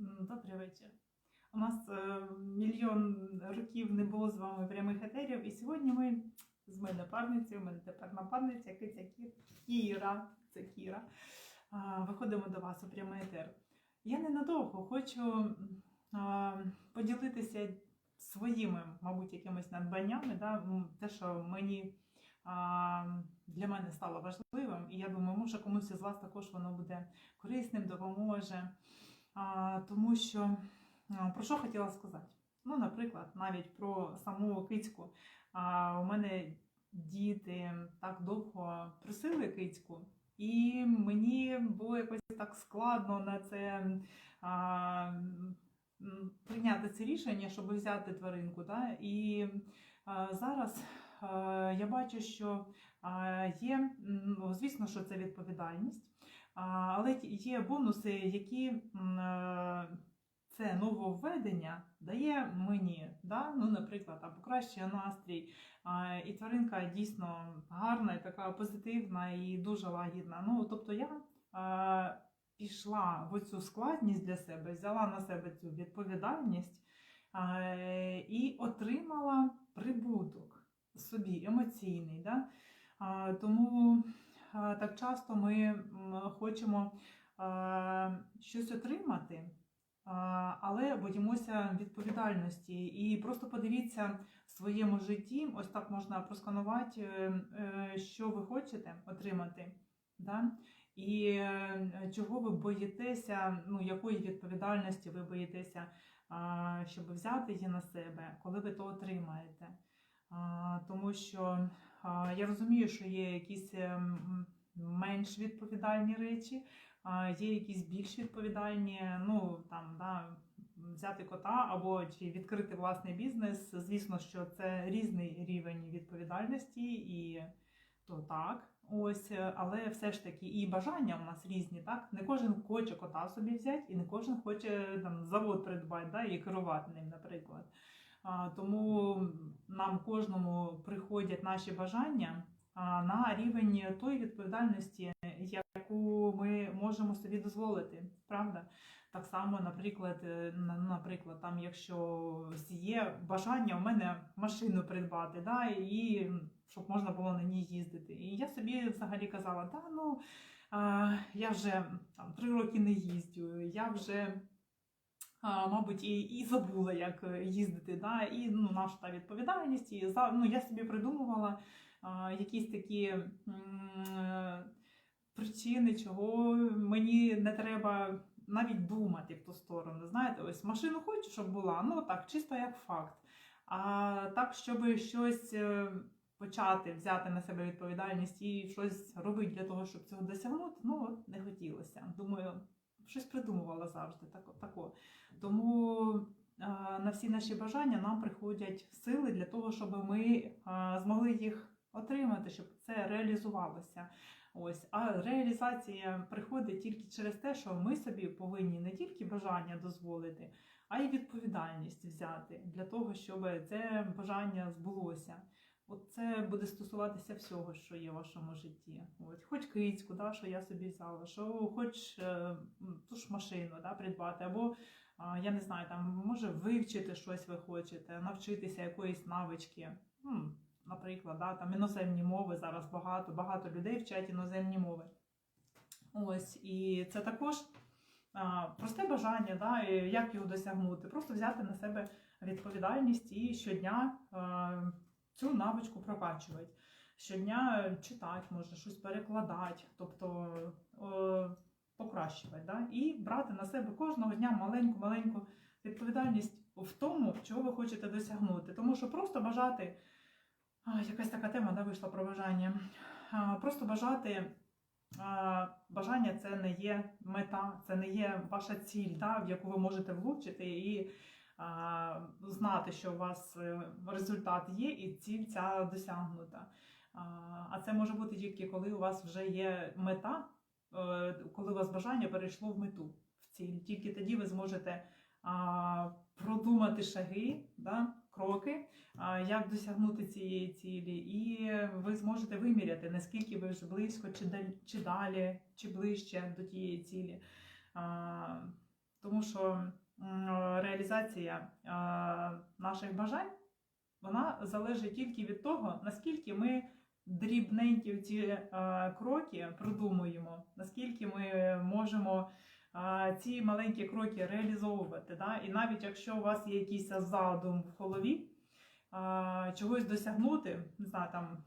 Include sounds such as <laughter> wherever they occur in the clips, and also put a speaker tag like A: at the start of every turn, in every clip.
A: Добрий вечір. У нас е, мільйон років не було з вами прямих етерів, і сьогодні ми з мене напарницею, у мене тепер напарниця, киця Кі- Кіра, це Кіра. Виходимо до вас у прямий етер. Я ненадовго хочу поділитися своїми, мабуть, якимись надбаннями, да? те, що мені для мене стало важливим, і я думаю, може комусь із вас також воно буде корисним, допоможе. Тому що про що хотіла сказати? Ну, наприклад, навіть про саму кицьку. У мене діти так довго просили кицьку, і мені було якось так складно на це а, прийняти це рішення, щоб взяти тваринку. Да? І а, зараз а, я бачу, що а, є, ну, звісно, що це відповідальність. Але є бонуси, які е, це нововведення дає мені. Да? Ну, наприклад, там покращує настрій. І тваринка дійсно гарна, і така позитивна і дуже лагідна. Ну, тобто я пішла в цю складність для себе, взяла на себе цю відповідальність і отримала прибуток собі емоційний. Да? Тому так часто ми хочемо щось отримати, але боїмося відповідальності. І просто подивіться в своєму житті, ось так можна просканувати, е, е, що ви хочете отримати. Да? І е, чого ви боїтеся, ну якої відповідальності ви боїтеся, щоб взяти її на себе, коли ви то отримаєте. Тому що я розумію, що є якісь ем, менш відповідальні речі, є якісь більш відповідальні, ну там да, взяти кота або чи відкрити власний бізнес. Звісно, що це різний рівень відповідальності і то так. Ось, е, але все ж таки і бажання у нас різні, так? Не кожен хоче кота собі взяти, і не кожен хоче там завод придбати, да, і керувати ним, наприклад. Тому нам кожному приходять наші бажання на рівень тої відповідальності, яку ми можемо собі дозволити. Правда? Так само, наприклад, е, наприклад, там, якщо є бажання у мене машину придбати, да, і щоб можна було на ній їздити. І я собі взагалі казала, да, ну я вже там три роки не їздю, я вже. Мабуть, і, і забула, як е, їздити, да? і ну, наша та відповідальність. І ну, я собі придумувала якісь такі е, причини, чого мені не треба навіть думати в ту сторону. Знаєте, ось машину хочу, щоб була, ну так, чисто як факт. А так, щоб щось е, почати взяти на себе відповідальність і щось робити для того, щоб цього досягнути, ну не хотілося. Думаю, щось придумувала завжди тако. тако. Тому на всі наші бажання нам приходять сили для того, щоб ми змогли їх отримати, щоб це реалізувалося. Ось, а реалізація приходить тільки через те, що ми собі повинні не тільки бажання дозволити, а й відповідальність взяти для того, щоб це бажання збулося. От це буде стосуватися всього, що є в вашому житті. От, хоч кицьку, да, що я собі взяла, що хоч е, ту ж машину да, придбати, або а, я не знаю, там може вивчити щось ви хочете, навчитися якоїсь навички. М, Наприклад, да, там іноземні мови зараз багато, багато людей вчать іноземні мови. Ось, і це також а, просте бажання, да, як його досягнути. Просто взяти на себе відповідальність і щодня а, цю навичку прокачувати. Щодня читати, може, щось перекладати, тобто о, покращувати. Да? І брати на себе кожного дня маленьку-маленьку відповідальність в тому, чого ви хочете досягнути. Тому що просто бажати. А, якась така тема да, вийшла про бажання. А, Просто бажати. Бажання це не є мета, це не є ваша ціль, да, в яку ви можете влучити і знати, що у вас е, результат є, і ціль ця досягнута. А, це може бути тільки коли у вас вже є мета, е, коли у вас бажання перейшло в мету, в ціль. Тільки тоді ви зможете продумати шаги, да, кроки, як досягнути цієї цілі, і ви зможете виміряти, наскільки ви вже близько, чи далі, чи ближче до тієї цілі. Тому що реалізація е, наших бажань вона залежить тільки від того, наскільки ми дрібненькі ці е, кроки продумуємо, наскільки ми можемо е, ці маленькі кроки реалізовувати. І навіть якщо у вас є якийсь задум в голові, е, чогось досягнути, не знаю, там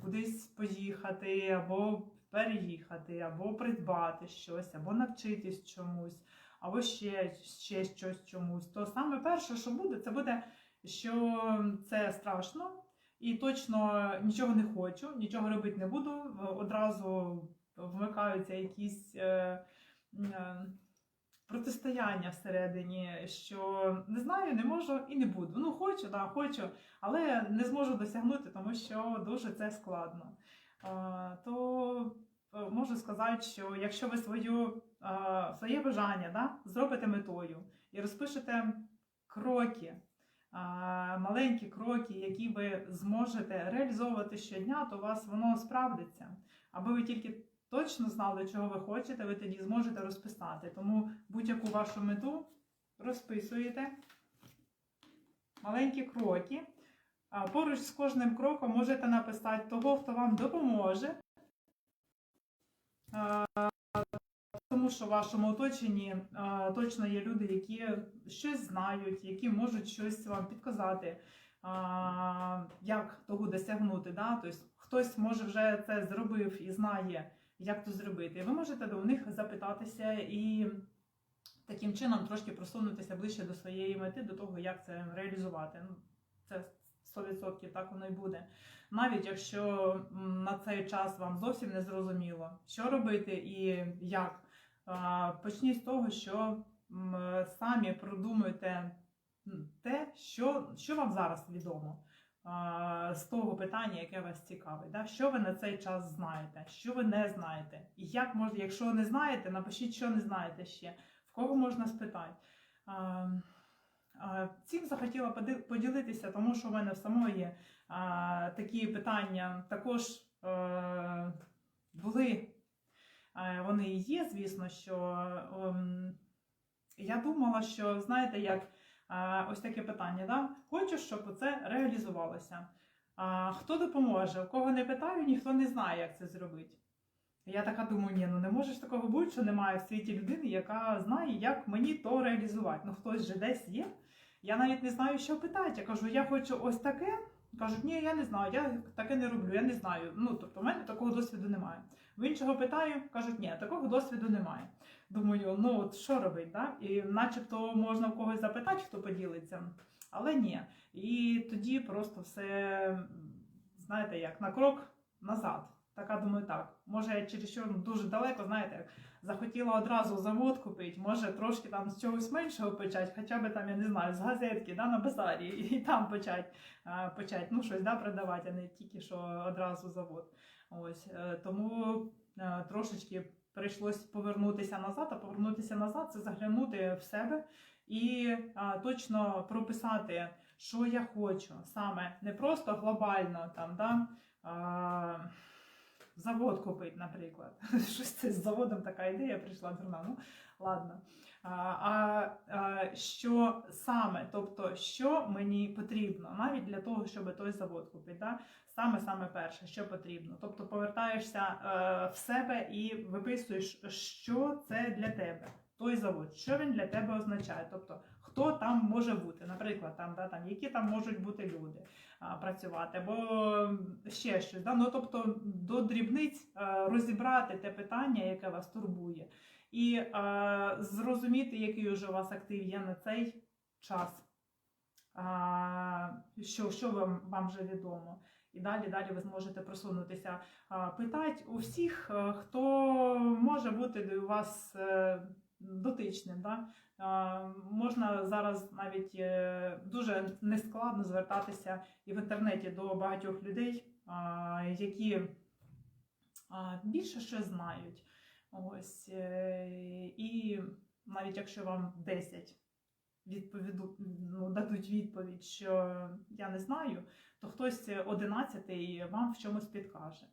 A: кудись поїхати, або переїхати, або придбати щось, або навчитись чомусь, або ще, ще щось чомусь, то саме перше, що буде, це буде, що це страшно, і точно нічого не хочу, нічого робити не буду. Одразу вмикаються якісь е, е, протистояння всередині, що не знаю, не можу і не буду. Ну, хочу, да, хочу, але не зможу досягнути, тому що дуже це складно. То е, можу сказати, що якщо ви свою, своє бажання да, зробите метою і розпишете кроки, маленькі кроки, які ви зможете реалізовувати щодня, то у вас воно справдиться. Аби ви тільки точно знали, чого ви хочете, ви тоді зможете розписати. Тому будь-яку вашу мету розписуєте. Маленькі кроки. Поруч з кожним кроком можете написати того, хто вам допоможе. Тому що в вашому оточенні а, точно є люди, які щось знають, які можуть щось вам підказати, а, як того досягнути. Да? Тобто хтось може вже це зробив і знає, як то зробити. Ви можете до них запитатися і таким чином трошки просунутися ближче до своєї мети, до того, як це реалізувати. Ну, це 100% так воно і буде. Навіть якщо на цей час вам зовсім не зрозуміло, що робити і як. А, Почніть з того, що самі продумуйте те, що, що вам зараз відомо. З того питання, яке вас цікавить, да? що ви на цей час знаєте, що ви не знаєте, і як можна, якщо не знаєте, напишіть, що не знаєте ще, в кого можна спитати. Цим захотіла поділитися, тому що в мене в самої а, такі питання також е, були. Е, Вони і є, звісно, що ем, я думала, що знаєте, як е, ось таке питання, да? хочу, щоб це реалізувалося. Хто допоможе? У кого не питаю, ніхто не знає, як це зробити. Я така думаю, ні, ну не може ж такого бути, що немає в світі людини, яка знає, як мені то реалізувати. Ну хтось же десь є. Я навіть не знаю, що питати. Я кажу, я хочу ось таке. Кажуть, ні, я не знаю, я таке не роблю, я не знаю. Ну, тобто, в мене такого досвіду немає. В іншого питаю, кажуть, ні, такого досвіду немає. Думаю, ну от що робити, да? І начебто можна в когось запитати, хто поділиться, але ні. І тоді просто все, знаєте, як на крок назад. Така думаю, так. Може, я через що дуже далеко, знаєте, захотіла одразу завод купити, може трошки там з чогось меншого почати, хоча б там, я не знаю, з газетки да, на базарі, і там почати, почати ну, щось да, продавати, а не тільки що одразу завод. Ось е, тому е, трошечки прийшлось повернутися назад, а повернутися назад це заглянути в себе і точно прописати, що я хочу. Саме не просто глобально там, да, завод купити, наприклад. <laughs> Щось це з заводом така ідея прийшла дурна. Ну ладно. А, а, що саме, тобто, що мені потрібно, навіть для того, щоб той завод купити. Да? Саме саме перше, що потрібно. Тобто повертаєшся е, в себе і виписуєш, що це для тебе, той завод, що він для тебе означає. Тобто, хто там може бути, наприклад, там, да, там, які там можуть бути люди а, працювати, або ще щось. Да? Ну, тобто до дрібниць е, розібрати те питання, яке вас турбує, і е, зрозуміти, який уже у вас актив є на цей час. А, що, що вам, вам вже відомо. І далі далі ви зможете просунутися. А, Питать у всіх, хто може бути до вас е, дотичним. Да? Можна зараз навіть е, дуже нескладно звертатися і в інтернеті до багатьох людей, які більше щось знають. Ось, е, і навіть якщо вам 10 відповіду, ну, дадуть відповідь, що я не знаю, то хтось одинадцятий вам в чомусь підкаже.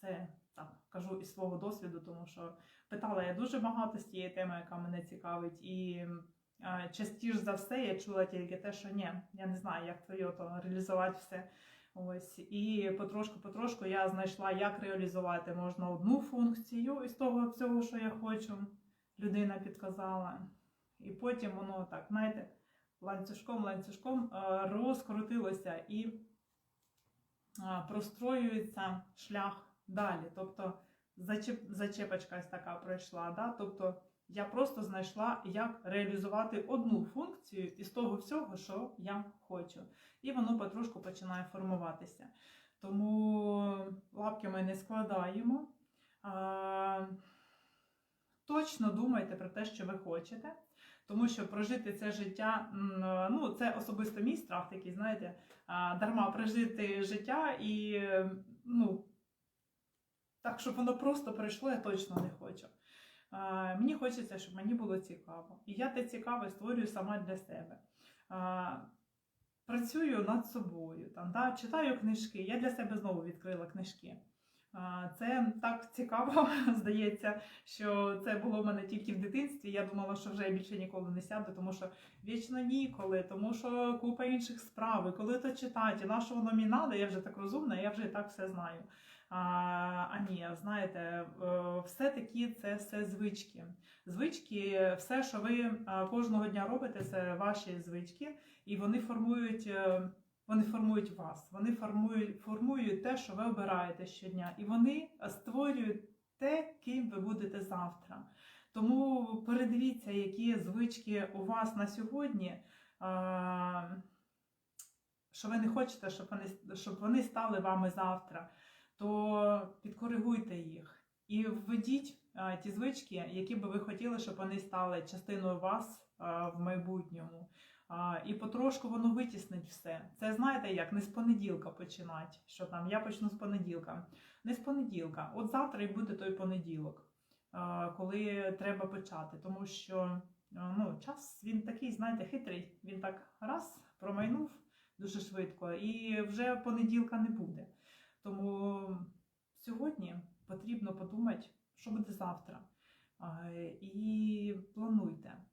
A: Це кажу із свого досвіду, тому що питала я дуже багато з тієї теми, яка мене цікавить, і частіше за все я чула тільки те, що ні, я не знаю, як твоє то реалізувати все. Ось і потрошку-потрошку я знайшла, як реалізувати можна одну функцію із того всього, що я хочу. Людина підказала. І потім воно так, знаєте, ланцюжком, ланцюжком е, розкрутилося і простроюється шлях далі. Тобто зачеп, зачепочка ось така пройшла. Да? Тобто я просто знайшла, як реалізувати одну функцію із того всього, що я хочу. І воно потрошку починає формуватися. Тому лапки ми не складаємо. А, точно думайте про те, що ви хочете. Тому що прожити це життя, ну це особисто мій страх такий, знаєте, дарма прожити життя і ну, так, щоб воно просто пройшло, я точно не хочу. Мені хочеться, щоб мені було цікаво. І я те цікаве створюю сама для себе. Працюю над собою, там, да, читаю книжки. Я для себе знову відкрила книжки. Це так цікаво, <laughs> здається, що це було в мене тільки в дитинстві. Я думала, що вже більше ніколи не сяду, тому що вічно ніколи, тому що купа інших справ, коли то читати, і на що воно мені надо, я вже так розумна, я вже і так все знаю. А, ні, знаєте, е, все-таки це все звички. Звички, все, що ви кожного дня робите, це ваші звички, і вони формують. е, Вони формують вас, вони формують, формують те, що ви обираєте щодня, і вони створюють те, ким ви будете завтра. Тому передивіться, які звички у вас на сьогодні, що ви не хочете, щоб вони, щоб вони стали вами завтра, то підкоригуйте їх і введіть а, ті звички, які би ви хотіли, щоб вони стали частиною вас а, в майбутньому. І потрошку воно витіснить все. Це знаєте як, не з понеділка починати, що там я почну з понеділка. Не з понеділка. От завтра і буде той понеділок, а, коли треба почати. Тому що ну, час він такий, знаєте, хитрий. Він так раз промайнув дуже швидко, і вже понеділка не буде. Потрібно подумати, що буде завтра. І плануйте.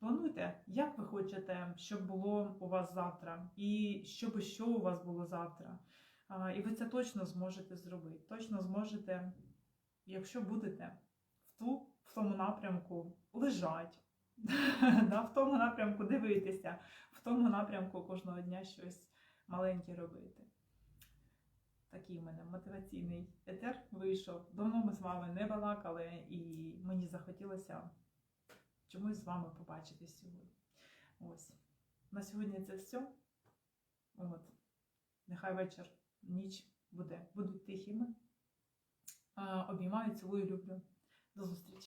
A: Плануйте, як ви хочете, щоб було у вас завтра, і щоб що у вас було завтра. І ви це точно зможете зробити. Точно зможете, якщо будете в, ту, в тому напрямку лежать, <laughs> в тому напрямку дивитися, в тому напрямку кожного дня щось маленьке робити. Такий у мене мотиваційний етер вийшов. Давно ми з вами не балакали, і мені захотілося чомусь з вами побачити сьогодні. Ось. На сьогодні це все. От. Нехай вечір, ніч буде, будуть тихими. Обіймаю, цілую, люблю. До зустрічі!